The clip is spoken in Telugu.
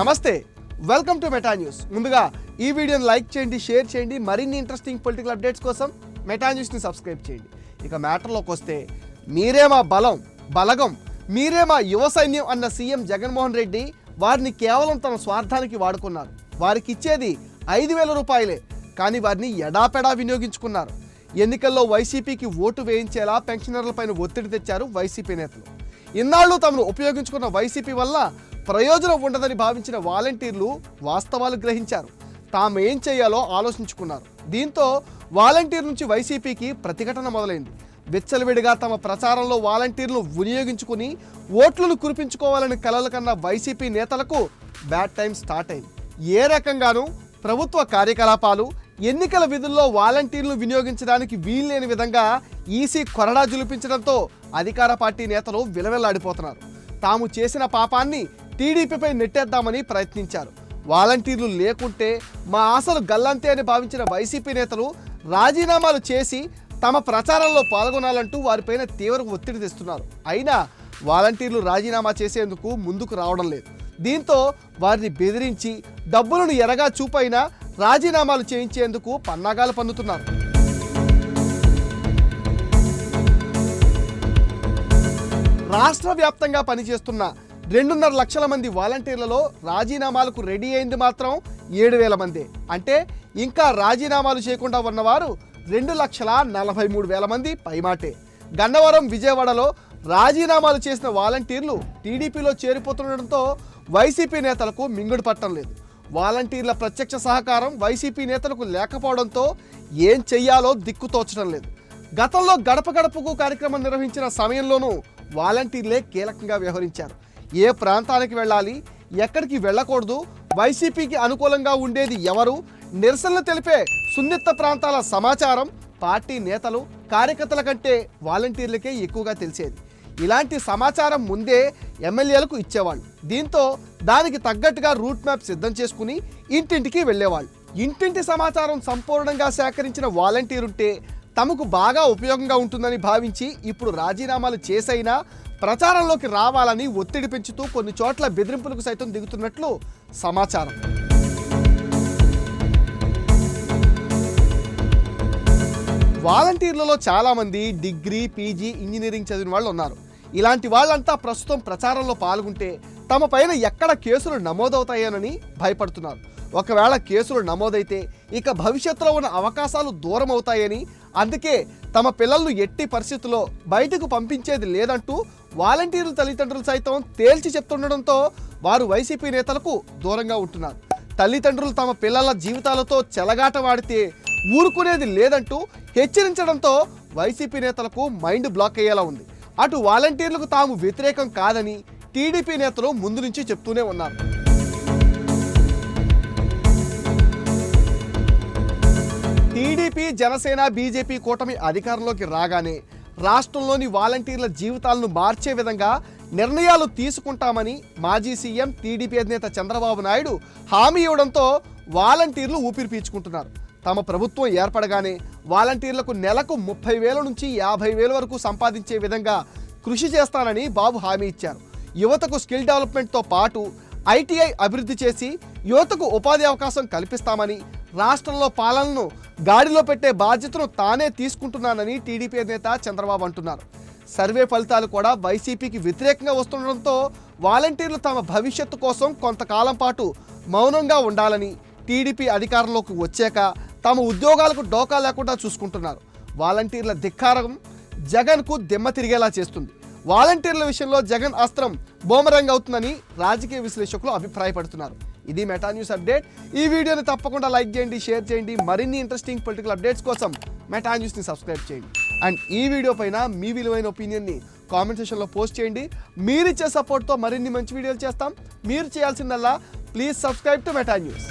నమస్తే వెల్కమ్ టు మెటా న్యూస్ ముందుగా ఈ వీడియోని లైక్ చేయండి షేర్ చేయండి మరిన్ని ఇంట్రెస్టింగ్ పొలిటికల్ అప్డేట్స్ కోసం మెటా న్యూస్ని సబ్స్క్రైబ్ చేయండి. ఇక మ్యాటర్లోకి వస్తే మీరే మా బలం బలగం మీరే మా యువ సైన్యం అన్న సీఎం జగన్మోహన్ రెడ్డి వారిని కేవలం తన స్వార్థానికి వాడుకున్నారు. వారికి ఇచ్చేది ఐదు వేల రూపాయలే కానీ వారిని ఎడాపెడా వినియోగించుకున్నారు. ఎన్నికల్లో వైసీపీకి ఓటు వేయించేలా పెన్షనర్లపైన ఒత్తిడి తెచ్చారు వైసీపీ నేతలు. ఇన్నాళ్ళు తమను ఉపయోగించుకున్న వైసీపీ వల్ల ప్రయోజనం ఉండదని భావించిన వాలంటీర్లు వాస్తవాలు గ్రహించారు. తాము ఏం చేయాలో ఆలోచించుకున్నారు. దీంతో వాలంటీర్ నుంచి వైసీపీకి ప్రతిఘటన మొదలైంది. విచ్చలవిడిగా తమ ప్రచారంలో వాలంటీర్లు వినియోగించుకుని ఓట్లను కురిపించుకోవాలని కలలు కన్న వైసీపీ నేతలకు బ్యాడ్ టైం స్టార్ట్ అయింది. ఏ రకంగానూ ప్రభుత్వ కార్యకలాపాలు ఎన్నికల విధుల్లో వాలంటీర్లు వినియోగించడానికి వీల్లేని విధంగా ఈసీ కొరడా జులిపించడంతో అధికార పార్టీ నేతలు విలవెల్లాడిపోతున్నారు. తాము చేసిన పాపాన్ని టీడీపీపై నెట్టేద్దామని ప్రయత్నించారు. వాలంటీర్లు లేకుంటే మా ఆశలు గల్లంతే అని భావించిన వైసీపీ నేతలు రాజీనామాలు చేసి తమ ప్రచారంలో పాల్గొనాలంటూ వారిపైన తీవ్ర ఒత్తిడి తెస్తున్నారు. అయినా వాలంటీర్లు రాజీనామా చేసేందుకు ముందుకు రావడం లేదు. దీంతో వారిని బెదిరించి డబ్బులను ఎరగా చూపైనా రాజీనామాలు చేయించేందుకు పన్నాగాలు పన్నుతున్నారు రాష్ట్ర వ్యాప్తంగా పనిచేస్తున్న రెండున్నర లక్షల మంది వాలంటీర్లలో రాజీనామాలకు రెడీ అయింది మాత్రం ఏడు వేల మంది. అంటే ఇంకా రాజీనామాలు చేయకుండా ఉన్నవారు రెండు లక్షల నలభై మూడు వేల మంది పైమాటే. గన్నవరం విజయవాడలో రాజీనామాలు చేసిన వాలంటీర్లు టీడీపీలో చేరిపోతుండడంతో వైసీపీ నేతలకు మింగుడు పట్టడం లేదు. వాలంటీర్ల ప్రత్యక్ష సహకారం వైసీపీ నేతలకు లేకపోవడంతో ఏం చెయ్యాలో దిక్కు తోచడం లేదు. గతంలో గడప గడపకు కార్యక్రమం నిర్వహించిన సమయంలోనూ వాలంటీర్లే కీలకంగా వ్యవహరించారు. ఏ ప్రాంతానికి వెళ్ళాలి ఎక్కడికి వెళ్ళకూడదు వైసీపీకి అనుకూలంగా ఉండేది ఎవరు? నిరసనలు తెలిపే సున్నిత ప్రాంతాల సమాచారం పార్టీ నేతలు కార్యకర్తల కంటే వాలంటీర్లకే ఎక్కువగా తెలిసేది. ఇలాంటి సమాచారం ముందే ఎమ్మెల్యేలకు ఇచ్చేవాళ్ళు. దీంతో దానికి తగ్గట్టుగా రూట్ మ్యాప్ సిద్ధం చేసుకుని ఇంటింటికి వెళ్ళేవాళ్ళు. ఇంటింటి సమాచారం సంపూర్ణంగా సేకరించిన వాలంటీర్ ఉంటే తమకు బాగా ఉపయోగంగా ఉంటుందని భావించి ఇప్పుడు రాజీనామాలు చేసైనా ప్రచారంలోకి రావాలని ఒత్తిడి పెంచుతూ కొన్ని చోట్ల బెదిరింపులకు సైతం దిగుతున్నట్లు సమాచారం. వాలంటీర్లలో చాలామంది డిగ్రీ పీజీ ఇంజనీరింగ్ చదివిన వాళ్ళు ఉన్నారు. ఇలాంటి వాళ్ళంతా ప్రస్తుతం ప్రచారంలో పాల్గొంటే తమ పైన ఎక్కడ కేసులు నమోదవుతాయోనని భయపడుతున్నారు. ఒకవేళ కేసులు నమోదైతే ఇక భవిష్యత్తులో ఉన్న అవకాశాలు దూరం అవుతాయని అందుకే తమ పిల్లలను ఎట్టి పరిస్థితుల్లో బయటకు పంపించేది లేదంటూ వాలంటీర్ల తల్లిదండ్రులు సైతం తేల్చి చెప్తుండడంతో వారు వైసీపీ నేతలకు దూరంగా ఉంటున్నారు. తల్లిదండ్రులు తమ పిల్లల జీవితాలతో చెలగాట వాడితే ఊరుకునేది లేదంటూ హెచ్చరించడంతో వైసీపీ నేతలకు మైండ్ బ్లాక్ అయ్యేలా ఉంది. అటు వాలంటీర్లకు తాము వ్యతిరేకం కాదని టీడీపీ నేతలు ముందు నుంచి చెప్తూనే ఉన్నారు. టీడీపీ జనసేన బీజేపీ కూటమి అధికారంలోకి రాగానే రాష్ట్రంలోని వాలంటీర్ల జీవితాలను మార్చే విధంగా నిర్ణయాలు తీసుకుంటామని మాజీ సీఎం టీడీపీ అధినేత చంద్రబాబు నాయుడు హామీ ఇవ్వడంతో వాలంటీర్లు ఊపిరి పీల్చుకుంటున్నారు. తమ ప్రభుత్వం ఏర్పడగానే వాలంటీర్లకు నెలకు ముప్పై వేల నుంచి యాభై వేల వరకు సంపాదించే విధంగా కృషి చేస్తానని బాబు హామీ ఇచ్చారు. యువతకు స్కిల్ డెవలప్మెంట్తో పాటు ఐటీఐ అభివృద్ధి చేసి యువతకు ఉపాధి అవకాశం కల్పిస్తామని రాష్ట్రంలో పాలనను గాడిలో పెట్టే బాధ్యతను తానే తీసుకుంటున్నానని టీడీపీ అధినేత చంద్రబాబు అంటున్నారు. సర్వే ఫలితాలు కూడా వైసీపీకి వ్యతిరేకంగా వస్తుండడంతో వాలంటీర్లు తమ భవిష్యత్తు కోసం కొంతకాలం పాటు మౌనంగా ఉండాలని టీడీపీ అధికారంలోకి వచ్చాక తమ ఉద్యోగాలకు డోకా లేకుండా చూసుకుంటున్నారు. వాలంటీర్ల ధిక్కారం జగన్కు దిమ్మ తిరిగేలా చేస్తుంది. వాలంటీర్ల విషయంలో జగన్ అస్త్రం బోమరంగ్ అవుతుందని రాజకీయ విశ్లేషకులు అభిప్రాయపడుతున్నారు. ఇది మెటా న్యూస్ అప్డేట్ ఈ వీడియోని తప్పకుండా లైక్ చేయండి షేర్ చేయండి. మరిన్ని ఇంట్రెస్టింగ్ పొలిటికల్ అప్డేట్స్ కోసం మెటా న్యూస్ని సబ్స్క్రైబ్ చేయండి. అండ్ ఈ వీడియో పైన మీ విలువైన ఒపీనియన్ని కామెంట్ సెషన్లో పోస్ట్ చేయండి. మీరిచ్చే సపోర్ట్తో మరిన్ని మంచి వీడియోలు చేస్తాం. మీరు చేయాల్సిందల్లా please subscribe to Meta news